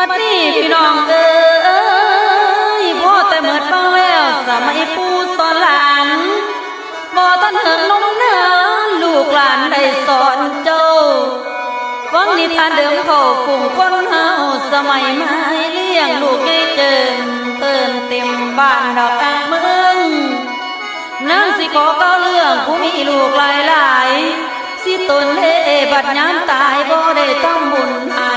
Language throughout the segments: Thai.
บัดนี้พี่น้องเอ้ยพ่อแต่เมิดฟังแล้วสมัยปู่สอนหลานบ่ทันเหินนมเนินลูกหลานได้สอนเจ้าฟังนิทานเดิมเขาฝุ่งคนเฮาสมัยไม้เลี้ยงลูกให้เจินเตินเต็มบ้านดอกกลางเมืองนางสิขอเก้าเรื่องผู้มีลูกหลายหลายสิตนเล่บัดยามตายบ่ได้ทำบุญให้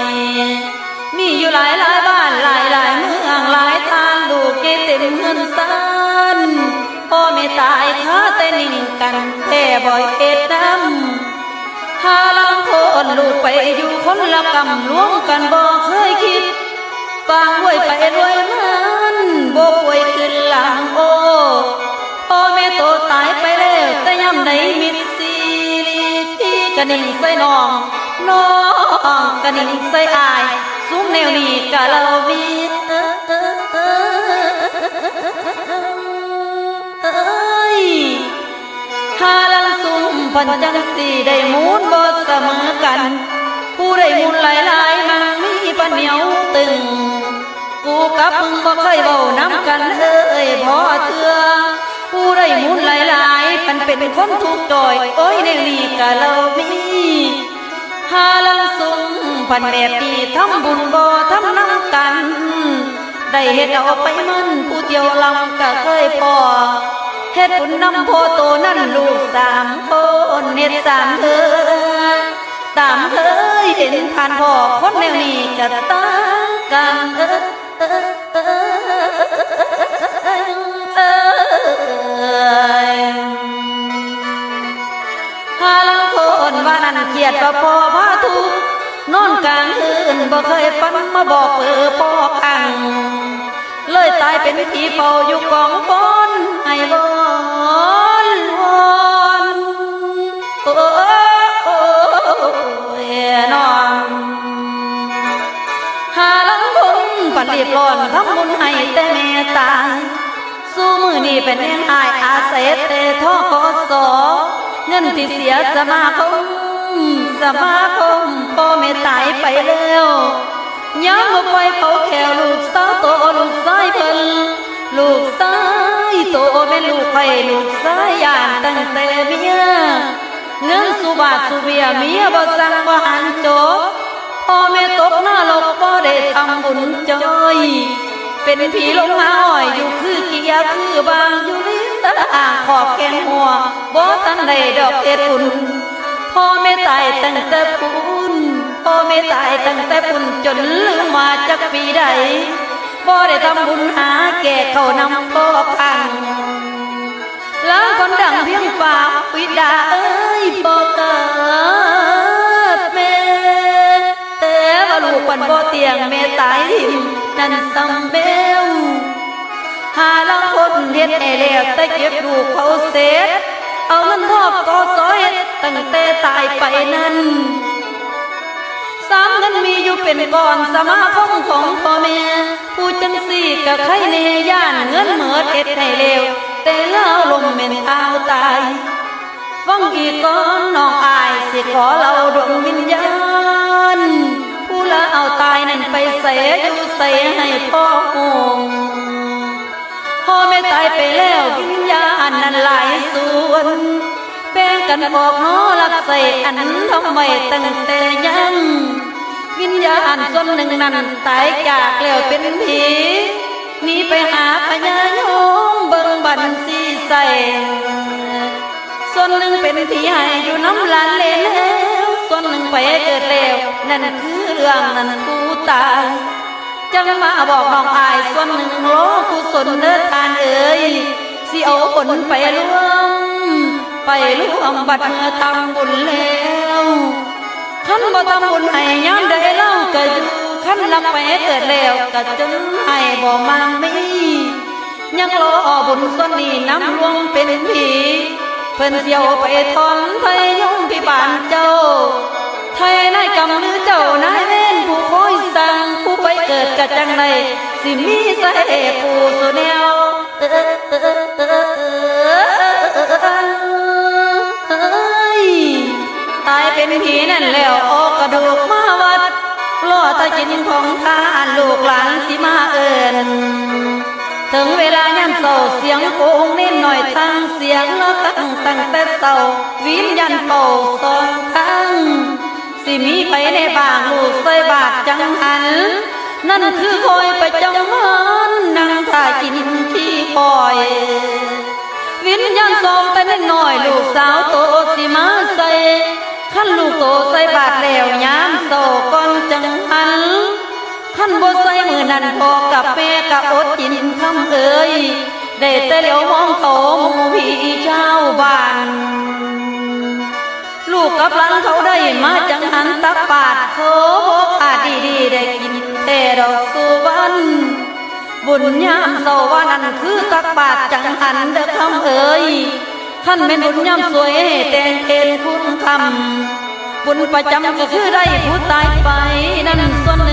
มีอยู่หลายหลายบ้านหลายหลายเมืองหลายทางลูกเกเต็มเงินซันพ่อไม่ตายค้าแต่นิ่งกันแท่บ่อยเอ็ดดำหาลังคนลูกไปอยู่คนละกำล้วงกันบ่เคยคิดฟางไว้ไปรวยมันบ่ป่วยขึ้นหลังโอพ่อแม่โตตายไปแล้วแต่ยามไหนมิตรซีรีที่กระนิ่งใส่น้องน้องกระนิ่งใส่อาย กะเราวีเอ้ยหาลังซุ่มพันจังสีได้มูลบ่เสมอกัน ผู้ได้มูลหลายหลายมันมีปัญเหนียวตึง กูกับมึงบ่เคยเบาน้ำกันเอ้ยพอเถื่อผู้ได้มูลหลายหลายๆมันเป็นคนทุกข์จอยโอ้ยในนี้ พันแบบนี้ทำบุญบ่ทำน้ำกัน ได้เฮ็ดเอาไปมันผู้เดียวลำก็เคยพอเฮ็ดบุญนำโพโตนั่นลูกสามคนเฮ็ดสามเธอตามเคยเห็นผ่านพ่อคนแนวนี้จะตางกันเออเออเออเออหาลังคนว่านั่นเกียดบ่พอพาทุกข์ นอนกลางคืนบ่เคยฝันมาบอกเปิอปอกอัง เลยตายเป็นผีเป่าอยู่กองบนให้บอนวอนโอ้น้องหาลังคงปันรีบร้อนทำบุญให้แต่แม่ตายสู้มือนี่เป็นยังอายอาเซเตทอสอเงินที่เสียสมาคมสมาคม พ่อแม่ตายไปแล้วย้ำมาไฟเผาแขวลูกสาวโตลูกชายเพิ่นลูกชายโตเป็นลูกไผ่ลูกชายยานตั้งแต่เมียเงินสุบาทสุเบียเมียบ่สั่งบ่หันจบพ่อแม่ตกหน้าลกบ่ได้ทำบุญจอยเป็นผีลงมาอ้อยอยู่คือเกียคือบางอยู่ลิ้นตาอ่างขอบแกนหัวบ่ทันได้ดอกเอ็ดปุ่น พ่อไม่ตายตั้งแต่ปุนพ่อไม่ตายตั้งแต่ปุนจนลืมมาจากปีใดบ่อได้ทำบุญหาแก่เขานำพ่อพังแล้วคนดังเพียงฝากวิดาเอ้ยบ่เกิดแม่แต่ว่าลูกปันบ่เตียงแม่ตายทิมนั่นสำเบลหาลังคนเฮ็ดให้แล้วแต่เก็บลูกเขาเสร็จ เอาเงินทอกก็ซอยตั้งแต่ตายไปนั้นสามเงินมีอยู่เป็นก่อนสมาคมของพ่อแม่ผู้จังสี่กับใครเนย่านเงินเหมิดเฮ็ดให้เลวแต่เล่าลมเป็นเอาตายฟังอีกก่อนน้องอายสิขอเราดวงวิญญาณผู้ละเอาตายนั่นไปเสียอยู่ใส่ให้พ่อหงพ่อแม่ตายไปแล้ววิญญาณนั้นหลายส่วนแบ่งกันบอกน้อรักใส่อันทำไมตั้งแต่ยัง วิญญาณส่วนหนึ่งนั้นตายจากแล้วเป็นผีหนีไปหาพญายมเบิ่งบันสีใส่ส่วนหนึ่งเป็นผีให้อยู่น้ำลานเลแล้วส่วนหนึ่งไปเกิดแล้วนั่นคือเรื่องนั้นกูตาย จังมาบอกน้องอายส่วนหนึ่งโลกุศลเดินทานเอ่ยสิเอาผลไปร่วม ไปร่วมบัดเมื่อทำบุญแล้วขันบ่ทำบุญให้ยามใดเล่าก็อยู่ขันลับไปเกิดแล้วก็จนให้บ่มังมียังรอบุญส่วนนี้น้ำรวงเป็นผีเพิ่นเสียวไปทอนไทยยงพิบาลเจ้า ไทยนายกำลือเจ้านายเว้นผู้คอยสั่ง กะจังใดสิมีใส่ผู้สุแนวเออเออเออเอ้ยตายเป็นผีนั่นแล้วออกระดูกมาวัดรอถ้ากินของทานลูกหลานสิมาเอินถึงเวลายามเศร้าเสียงโป่งนิดหน่อยทางเสียงละครั้งตั้งแต่เศร้าวิญญาณเป่า นั่นคือคอยไปจังมันนั่งท่ากินขี้คอย วิญญาณสองแต่นน้อยลูกสาวโตสิมาใส่ขั้นลูกโตใส่บาทแล้วยามโตก่อนจังหันขั้นบ่ใส่มือนั้นพอกับแม่กับอดกินคำเอ่ยได้แต่เหลียวมองเขาหมู่พี่เจ้าบ้านลูกกับหลังเขาได้มาจังหันตักบาทเขาบอกอาดีดีๆได้กิน แต่ดอกสุวรรณบุญยามเสาร์วันนั้นคือตักบาทจังหันเด้อคำเอ่ยขั้นเป็นบุญยามสวยแต่งเทนคุณคำบุญประจำก็คือได้ผู้ตายไปนั่นส่วนหนึ่ง